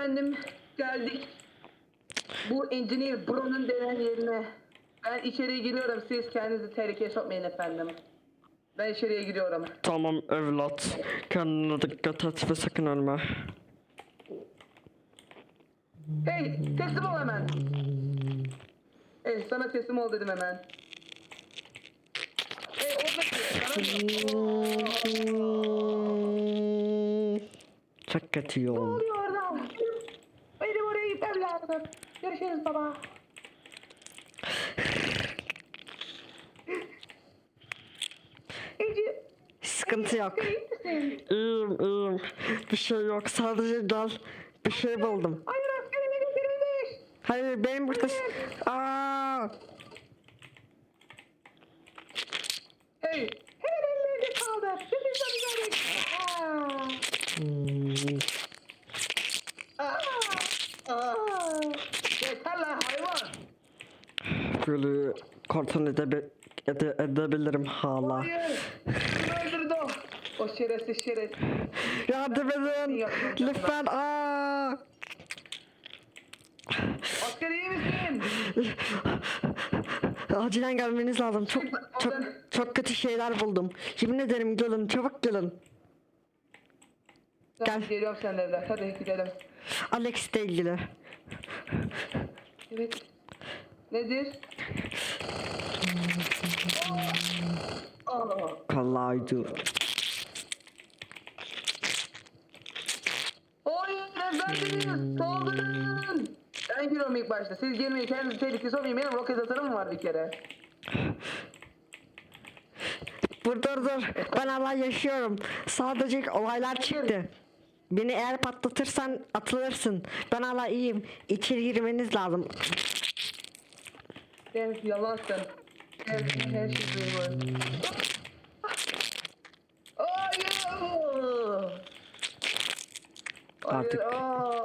efendim geldik. Bu Engineer Bro'nun denen yerine. Ben içeriye giriyorum. Siz kendinizi tehlikeye sokmayın efendim. Ben içeriye giriyorum. Tamam evlat. Kendine dikkat et ve sakın ölme. Hey teslim ol hemen. Hey sana teslim ol dedim hemen. Hey orada Çok kötü Ne oluyor lazım. Görüşürüz baba. Ece, Sıkıntı yok. sen iyi misin? İyiyim iyiyim. Bir şey yok. Sadece gel. Bir şey buldum. Hayır askerime götürülmüş. Hayır benim burada... Aa! Hey, hemen ellerinde kaldı. Sizi sanıyorum. Aa, Hmm, aa, aa. Yeter lan hayvan. Böyle kontrol edebe ede edebilirim hala. Hayır. Öldürdü o? O şerefsiz şeref. Yardım edin. Lütfen. Aa! Asker iyi misin? Acilen gelmeniz lazım. Çok çok çok kötü şeyler buldum. Yemin ederim gelin çabuk gelin. Tamam, Gel. Geliyorum seninle evlat. Hadi gidelim. Alex ile ilgili. Evet. Nedir? Kolaydı. Hayır efendimiz saldırın. Ben giriyorum ilk başta. Siz girmeyin kendinizi tehlikeye sokmayın. Benim roket atarım var bir kere. Dur dur dur. Ben hala yaşıyorum. Sadece olaylar çıktı. Beni eğer patlatırsan atılırsın. Ben hala iyiyim. İçeri girmeniz lazım. Sen yalansın. Her, her şey duyuyor. Hayır. Hayır. Artık. Aa.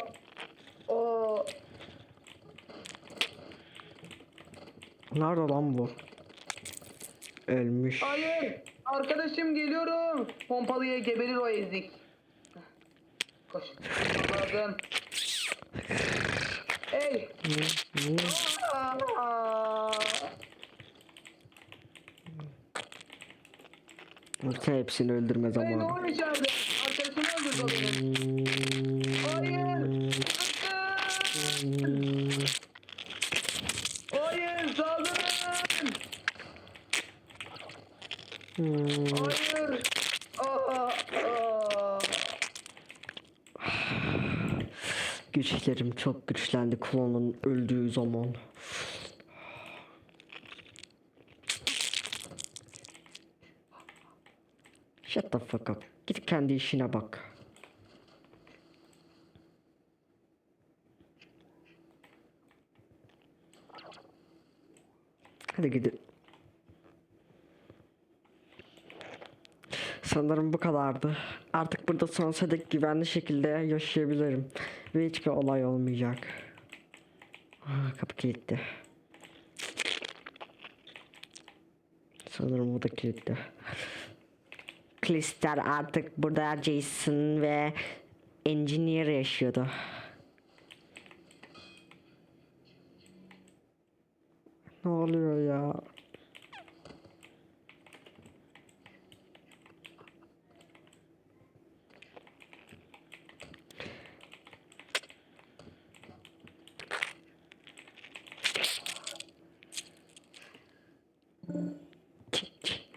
Aa. Nerede lan bu? Ölmüş. Hayır. Arkadaşım geliyorum. Pompalıya geberir o ezik. Koş. Anladım. Hey. Aa. Sen hepsini öldürme Hey ne zamanı. oluyor içeride? Arkadaşını öldürdü beni. Hayır. Sakın. Hayır saldırın. Hayır. Aa, aa. Güçlerim çok güçlendi klonun öldüğü zaman. Shut the fuck up. Git kendi işine bak. Hadi gidin. Sanırım bu kadardı. Artık burada sonsuza dek güvenli şekilde yaşayabilirim. Ve hiçbir olay olmayacak. Ah, kapı kilitli. Sanırım bu da kilitli. Klister artık burada Jason ve Engineer yaşıyordu. Ne oluyor ya?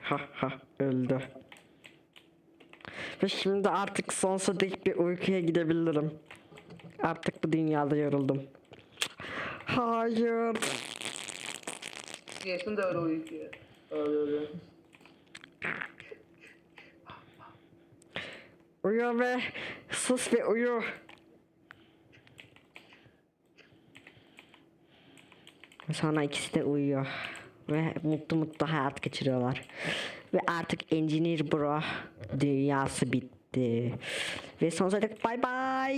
Ha ha öldü. Ve şimdi artık sonsuza dek bir uykuya gidebilirim. Artık bu dünyada yoruldum. Hayır. Jason da öyle uyuyor. Öyle öyle. Uyu ve sus ve uyu. Sonra ikisi de uyuyor. Ve mutlu mutlu hayat geçiriyorlar. Ve artık Engineer Bro dünyası bitti. Ve sonsuza dek bay bay.